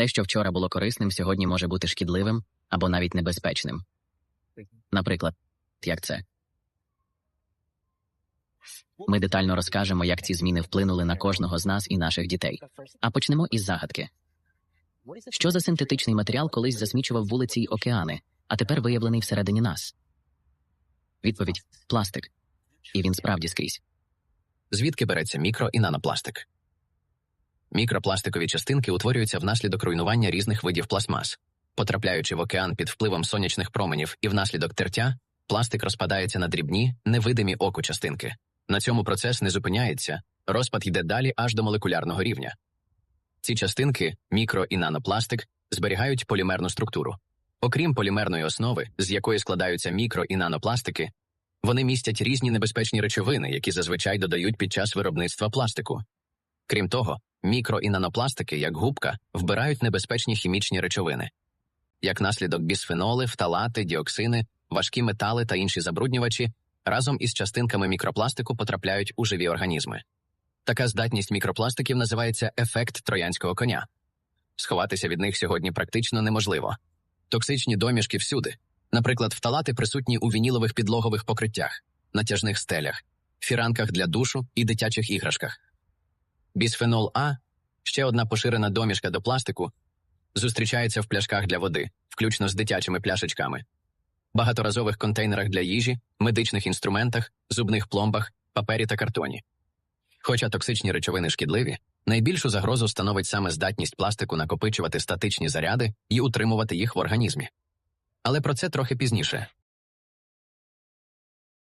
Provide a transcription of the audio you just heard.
Те, що вчора було корисним, сьогодні може бути шкідливим або навіть небезпечним. Наприклад, як це? Ми детально розкажемо, як ці зміни вплинули на кожного з нас і наших дітей. А почнемо із загадки. Що за синтетичний матеріал колись засмічував вулиці й океани, а тепер виявлений всередині нас? Відповідь пластик. І він справді скрізь. Звідки береться мікро і нанопластик? Мікропластикові частинки утворюються внаслідок руйнування різних видів пластмас. Потрапляючи в океан під впливом сонячних променів і внаслідок тертя, пластик розпадається на дрібні, невидимі оку частинки. На цьому процес не зупиняється, розпад йде далі аж до молекулярного рівня. Ці частинки, мікро і нанопластик, зберігають полімерну структуру. Окрім полімерної основи, з якої складаються мікро і нанопластики, вони містять різні небезпечні речовини, які зазвичай додають під час виробництва пластику. Крім того, мікро і нанопластики, як губка, вбирають небезпечні хімічні речовини. Як наслідок бісфеноли, фталати, діоксини, важкі метали та інші забруднювачі разом із частинками мікропластику потрапляють у живі організми. Така здатність мікропластиків називається ефект троянського коня. Сховатися від них сьогодні практично неможливо. Токсичні домішки всюди. Наприклад, фталати присутні у вінілових підлогових покриттях, натяжних стелях, фіранках для душу і дитячих іграшках. Бісфенол А ще одна поширена домішка до пластику, зустрічається в пляшках для води, включно з дитячими пляшечками, багаторазових контейнерах для їжі, медичних інструментах, зубних пломбах, папері та картоні. Хоча токсичні речовини шкідливі, найбільшу загрозу становить саме здатність пластику накопичувати статичні заряди і утримувати їх в організмі. Але про це трохи пізніше.